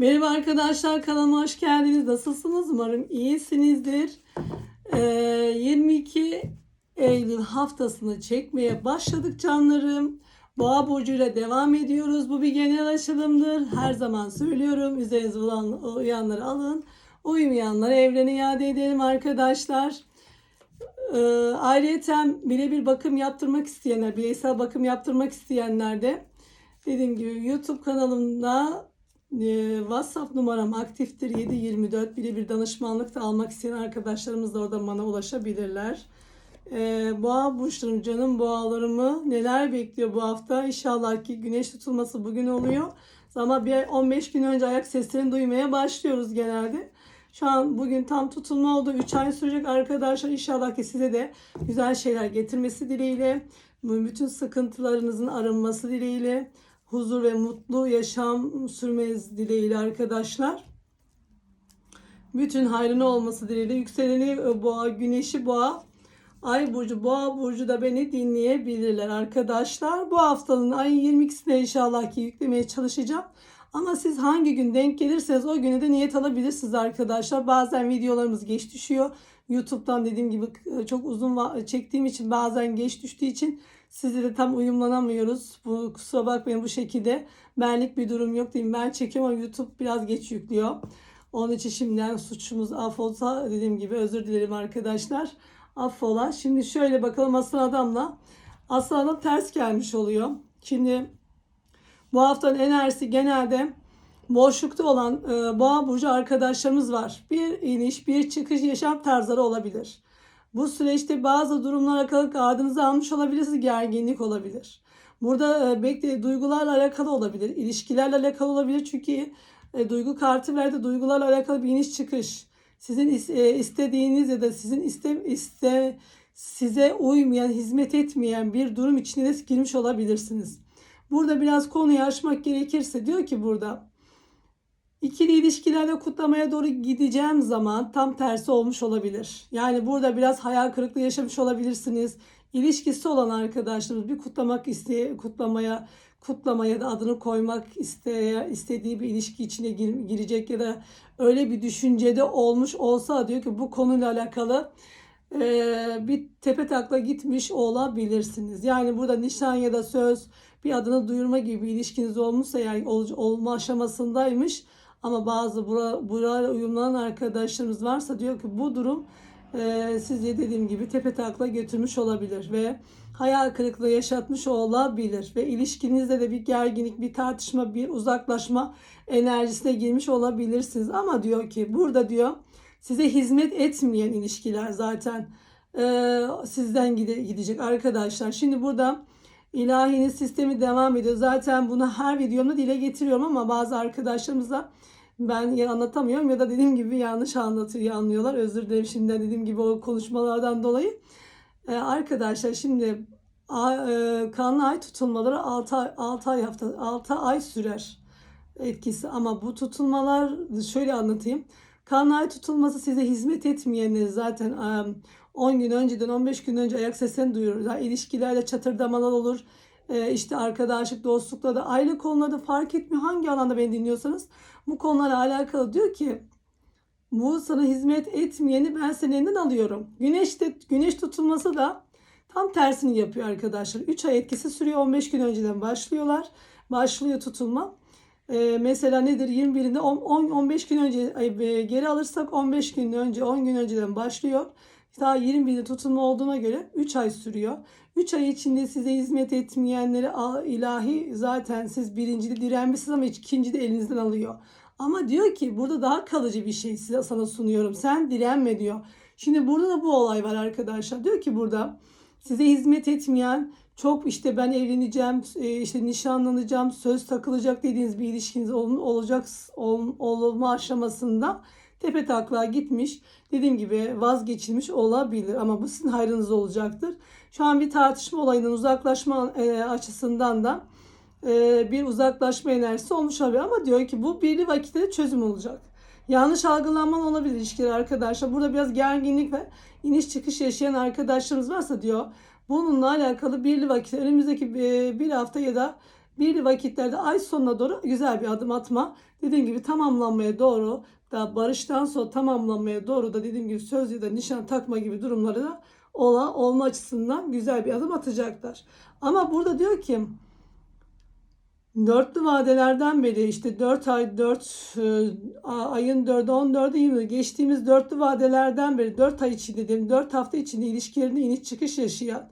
Merhaba arkadaşlar kanalıma hoş geldiniz. Nasılsınız? Umarım iyisinizdir. Ee, 22 Eylül haftasını çekmeye başladık canlarım. Boğa burcuyla devam ediyoruz. Bu bir genel açılımdır. Her zaman söylüyorum. Üzerinize olan uyanları alın. Uymayanları evrene iade edelim arkadaşlar. Ee, ayrıca birebir bakım yaptırmak isteyenler, bireysel bakım yaptırmak isteyenler de dediğim gibi YouTube kanalımda e, WhatsApp numaram aktiftir 724 birebir danışmanlık da almak isteyen arkadaşlarımız da oradan bana ulaşabilirler. Ee, boğa burçlarım canım boğalarımı neler bekliyor bu hafta? İnşallah ki güneş tutulması bugün oluyor. Ama bir 15 gün önce ayak seslerini duymaya başlıyoruz genelde. Şu an bugün tam tutulma oldu. 3 ay sürecek arkadaşlar. İnşallah ki size de güzel şeyler getirmesi dileğiyle. Bütün sıkıntılarınızın arınması dileğiyle. Huzur ve mutlu yaşam sürmeniz dileğiyle arkadaşlar. Bütün hayrına olması dileğiyle. Yükseleni e, boğa, güneşi boğa, ay burcu, boğa burcu da beni dinleyebilirler arkadaşlar. Bu haftanın ayın 22'sine inşallah ki yüklemeye çalışacağım. Ama siz hangi gün denk gelirseniz o güne de niyet alabilirsiniz arkadaşlar. Bazen videolarımız geç düşüyor. YouTube'dan dediğim gibi e, çok uzun çektiğim için bazen geç düştüğü için sizle de tam uyumlanamıyoruz. Bu kusura bakmayın bu şekilde. Benlik bir durum yok mi? Ben çekiyorum ama YouTube biraz geç yüklüyor. Onun için şimdiden suçumuz affolsa dediğim gibi özür dilerim arkadaşlar. Affola. Şimdi şöyle bakalım aslan adamla. Aslan adam ters gelmiş oluyor. Şimdi bu haftanın enerjisi genelde boşlukta olan e, boğa burcu arkadaşlarımız var. Bir iniş, bir çıkış yaşam tarzları olabilir. Bu süreçte bazı durumlar alakalı ardınıza almış olabilirsiniz. Gerginlik olabilir. Burada e, bekle duygularla alakalı olabilir. ilişkilerle alakalı olabilir. Çünkü e, duygu kartı verdi. Duygularla alakalı bir iniş çıkış. Sizin e, istediğiniz ya da sizin iste, iste size uymayan, hizmet etmeyen bir durum içine de girmiş olabilirsiniz. Burada biraz konuyu açmak gerekirse diyor ki burada ikili ilişkilerde kutlamaya doğru gideceğim zaman tam tersi olmuş olabilir. Yani burada biraz hayal kırıklığı yaşamış olabilirsiniz. İlişkisi olan arkadaşlarımız bir kutlamak isteye kutlamaya kutlamaya da adını koymak isteye, istediği bir ilişki içine gir- girecek ya da öyle bir düşüncede olmuş olsa diyor ki bu konuyla alakalı e, bir tepe takla gitmiş olabilirsiniz. Yani burada nişan ya da söz bir adını duyurma gibi bir ilişkiniz olmuşsa yani ol, olma aşamasındaymış ama bazı bura, burayla uyumlanan arkadaşlarımız varsa diyor ki bu durum e, sizi dediğim gibi tepe takla götürmüş olabilir ve hayal kırıklığı yaşatmış olabilir ve ilişkinizde de bir gerginlik, bir tartışma, bir uzaklaşma enerjisine girmiş olabilirsiniz. Ama diyor ki burada diyor size hizmet etmeyen ilişkiler zaten e, sizden gide, gidecek arkadaşlar. Şimdi burada ilahinin sistemi devam ediyor. Zaten bunu her videomda dile getiriyorum ama bazı arkadaşlarımızla ben ya anlatamıyorum ya da dediğim gibi yanlış anlatıyor, anlıyorlar. Özür dilerim şimdiden dediğim gibi o konuşmalardan dolayı. Ee, arkadaşlar şimdi a- e, kanlı ay tutulmaları 6 ay, 6 ay hafta 6 ay sürer etkisi ama bu tutulmalar şöyle anlatayım. Kanlı ay tutulması size hizmet etmeyenleri zaten e, 10 gün önceden 15 gün önce ayak seslerini duyurur. Yani ilişkilerde çatırdamalar olur. E, işte arkadaşlık, dostlukla da aile konularda fark etmiyor. Hangi alanda beni dinliyorsanız bu konularla alakalı diyor ki bu sana hizmet etmeyeni ben senin elinden alıyorum. Güneş de, güneş tutulması da tam tersini yapıyor arkadaşlar. 3 ay etkisi sürüyor. 15 gün önceden başlıyorlar. Başlıyor tutulma. Ee, mesela nedir? 21'inde 10-15 gün önce ay, e, geri alırsak 15 gün önce 10 gün önceden başlıyor. Daha 21'de tutulma olduğuna göre 3 ay sürüyor. 3 ay içinde size hizmet etmeyenleri ilahi zaten siz birincide direnmişsiniz ama ikincide elinizden alıyor. Ama diyor ki burada daha kalıcı bir şey size sana sunuyorum. Sen direnme diyor. Şimdi burada da bu olay var arkadaşlar. Diyor ki burada size hizmet etmeyen çok işte ben evleneceğim, e, işte nişanlanacağım, söz takılacak dediğiniz bir ilişkiniz ol- olacak ol- olma aşamasında tepe taklağa gitmiş. Dediğim gibi vazgeçilmiş olabilir ama bu sizin hayrınız olacaktır. Şu an bir tartışma olayından uzaklaşma e, açısından da e, bir uzaklaşma enerjisi olmuş olabilir ama diyor ki bu birli vakitte çözüm olacak. Yanlış algılanman olabilir ilişkiler arkadaşlar. Burada biraz gerginlik ve iniş çıkış yaşayan arkadaşlarımız varsa diyor bununla alakalı birli vakit önümüzdeki bir, bir hafta ya da bir vakitlerde ay sonuna doğru güzel bir adım atma. Dediğim gibi tamamlanmaya doğru da barıştan sonra tamamlanmaya doğru da dediğim gibi söz ya da nişan takma gibi durumları da ola, olma açısından güzel bir adım atacaklar. Ama burada diyor ki Dörtlü vadelerden beri işte 4 ay 4 ayın 4'ü 14'ü 20 geçtiğimiz dörtlü vadelerden beri 4 ay içinde dedim 4 hafta içinde ilişkilerinde iniş çıkış yaşayan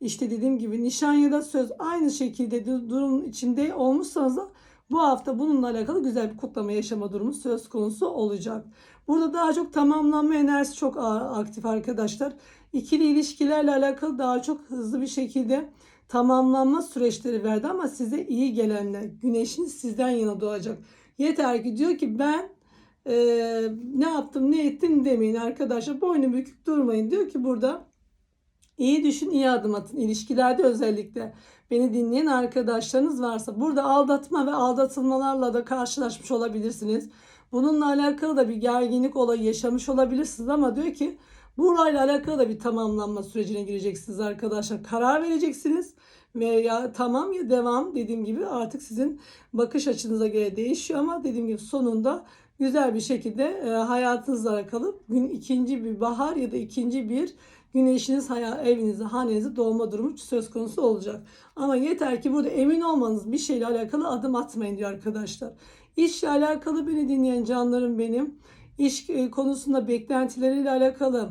işte dediğim gibi nişan ya da söz aynı şekilde du- durum içinde olmuşsanız da bu hafta bununla alakalı güzel bir kutlama yaşama durumu söz konusu olacak. Burada daha çok tamamlanma enerjisi çok aktif arkadaşlar. İkili ilişkilerle alakalı daha çok hızlı bir şekilde tamamlanma süreçleri verdi ama size iyi gelenler güneşiniz sizden yana doğacak. Yeter ki diyor ki ben eee, ne yaptım ne ettim demeyin arkadaşlar boynu bükük durmayın diyor ki burada iyi düşün iyi adım atın ilişkilerde özellikle beni dinleyen arkadaşlarınız varsa burada aldatma ve aldatılmalarla da karşılaşmış olabilirsiniz. Bununla alakalı da bir gerginlik olayı yaşamış olabilirsiniz ama diyor ki burayla alakalı da bir tamamlanma sürecine gireceksiniz arkadaşlar. Karar vereceksiniz ve ya tamam ya devam dediğim gibi artık sizin bakış açınıza göre değişiyor ama dediğim gibi sonunda güzel bir şekilde e, hayatınızla alakalı gün ikinci bir bahar ya da ikinci bir güneşiniz haya, evinizde, hanenize doğma durumu söz konusu olacak. Ama yeter ki burada emin olmanız bir şeyle alakalı adım atmayın diyor arkadaşlar. İşle alakalı beni dinleyen canlarım benim. İş e, konusunda beklentileriyle alakalı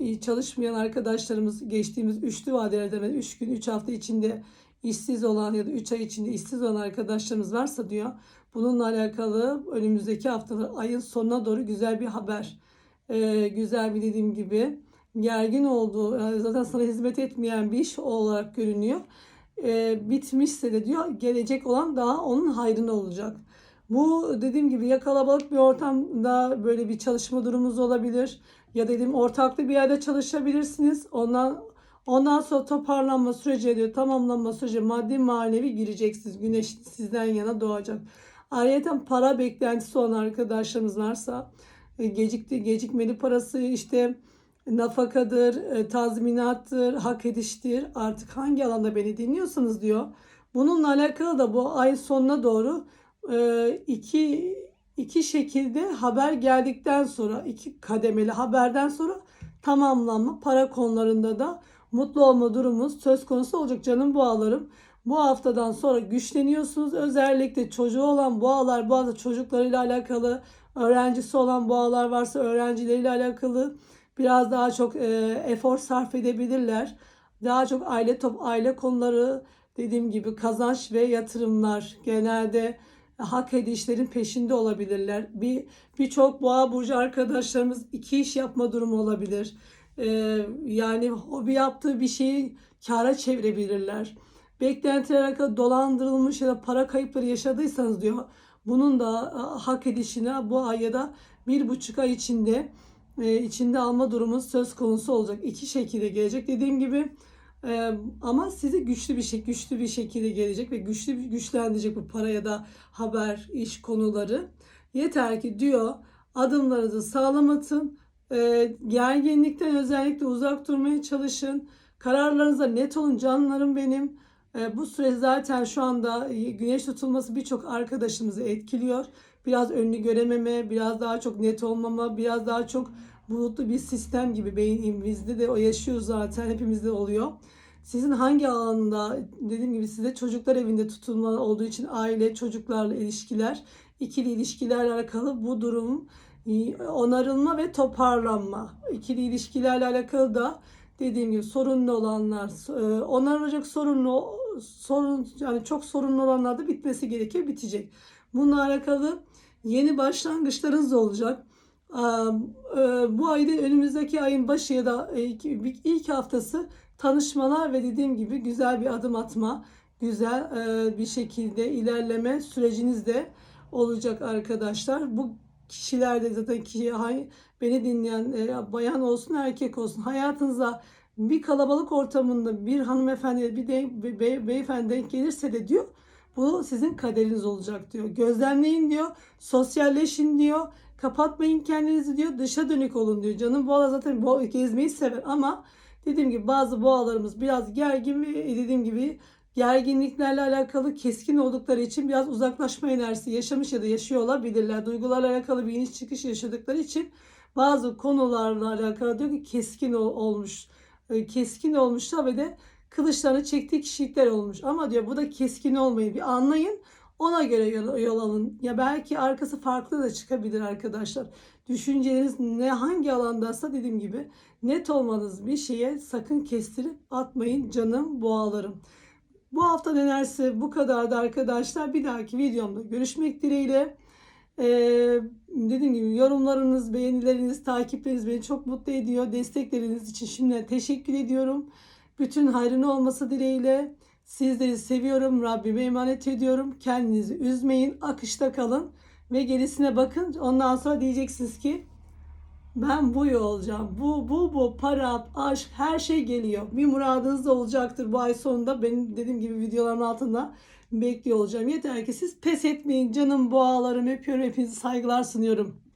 e, çalışmayan arkadaşlarımız geçtiğimiz üçlü vadelerde ve 3 gün 3 hafta içinde işsiz olan ya da 3 ay içinde işsiz olan arkadaşlarımız varsa diyor. Bununla alakalı önümüzdeki haftalar ayın sonuna doğru güzel bir haber. E, güzel bir dediğim gibi gergin olduğu zaten sana hizmet etmeyen bir iş olarak görünüyor. E, bitmişse de diyor gelecek olan daha onun hayrına olacak. Bu dediğim gibi ya kalabalık bir ortamda böyle bir çalışma durumunuz olabilir ya dedim ortaklı bir yerde çalışabilirsiniz. Ondan ondan sonra toparlanma süreci diyor tamamlanma süreci maddi manevi gireceksiniz. Güneş sizden yana doğacak. Ayrıca para beklentisi olan arkadaşlarımız varsa gecikti gecikmeli parası işte nafakadır, e, tazminattır, hak ediştir. Artık hangi alanda beni dinliyorsanız diyor. Bununla alakalı da bu ay sonuna doğru e, iki iki şekilde haber geldikten sonra iki kademeli haberden sonra tamamlanma para konularında da mutlu olma durumumuz söz konusu olacak canım boğalarım. Bu haftadan sonra güçleniyorsunuz. Özellikle çocuğu olan boğalar, bazı çocuklarıyla alakalı, öğrencisi olan boğalar varsa öğrencileriyle alakalı biraz daha çok e, efor sarf edebilirler. Daha çok aile top aile konuları dediğim gibi kazanç ve yatırımlar genelde hak edişlerin peşinde olabilirler. Bir birçok boğa burcu arkadaşlarımız iki iş yapma durumu olabilir. Ee, yani hobi yaptığı bir şeyi kâra çevirebilirler. Beklentiler alakalı dolandırılmış ya da para kayıpları yaşadıysanız diyor. Bunun da e, hak edişine bu ay ya da bir buçuk ay içinde e, içinde alma durumu söz konusu olacak. İki şekilde gelecek. Dediğim gibi ee, ama size güçlü bir şey, güçlü bir şekilde gelecek ve güçlü güçlendirecek bu para ya da haber, iş konuları. Yeter ki diyor adımlarınızı sağlam atın. Ee, gerginlikten özellikle uzak durmaya çalışın. Kararlarınıza net olun canlarım benim. Bu süreç zaten şu anda güneş tutulması birçok arkadaşımızı etkiliyor. Biraz önünü görememe, biraz daha çok net olmama, biraz daha çok bulutlu bir sistem gibi beynimizde de o yaşıyor zaten hepimizde oluyor. Sizin hangi alanda dediğim gibi size çocuklar evinde tutulma olduğu için aile çocuklarla ilişkiler ikili ilişkilerle alakalı bu durum e, onarılma ve toparlanma. İkili ilişkilerle alakalı da dediğim gibi sorunlu olanlar e, onarılacak sorunlu sorun yani çok sorunlu olanlar da bitmesi gerekiyor bitecek. Bununla alakalı yeni başlangıçlarınız olacak. Bu ayda önümüzdeki ayın başı ya da ilk haftası tanışmalar ve dediğim gibi güzel bir adım atma, güzel bir şekilde ilerleme süreciniz de olacak arkadaşlar. Bu kişiler de zaten ki beni dinleyen bayan olsun erkek olsun hayatınıza bir kalabalık ortamında bir hanımefendi bir de bir bey, beyefendi denk gelirse de diyor bu sizin kaderiniz olacak diyor. Gözlemleyin diyor. Sosyalleşin diyor. Kapatmayın kendinizi diyor. Dışa dönük olun diyor. Canım boğalar zaten boğa, gezmeyi sever ama dediğim gibi bazı boğalarımız biraz gergin ve dediğim gibi gerginliklerle alakalı keskin oldukları için biraz uzaklaşma enerjisi yaşamış ya da yaşıyor olabilirler. Duygularla alakalı bir iniş çıkış yaşadıkları için bazı konularla alakalı diyor ki keskin ol- olmuş. E, Keskin olmuşlar ve de kılıçlarını çektiği kişilikler olmuş. Ama diyor bu da keskin olmayı bir anlayın. Ona göre yol, yol alın. Ya belki arkası farklı da çıkabilir arkadaşlar. Düşünceleriniz ne hangi alandaysa dediğim gibi net olmanız bir şeye sakın kestirip atmayın canım boğalarım. Bu hafta enerjisi bu kadardı arkadaşlar. Bir dahaki videomda görüşmek dileğiyle. Ee, dediğim gibi yorumlarınız, beğenileriniz, takipleriniz beni çok mutlu ediyor. Destekleriniz için şimdiden teşekkür ediyorum. Bütün hayrın olması dileğiyle. Sizleri seviyorum. Rabbime emanet ediyorum. Kendinizi üzmeyin. Akışta kalın. Ve gerisine bakın. Ondan sonra diyeceksiniz ki ben bu olacağım. Bu, bu, bu, para, aşk, her şey geliyor. Bir muradınız da olacaktır bu ay sonunda. Benim dediğim gibi videoların altında bekliyor olacağım. Yeter ki siz pes etmeyin. Canım boğalarım öpüyorum. Hepinizi saygılar sunuyorum.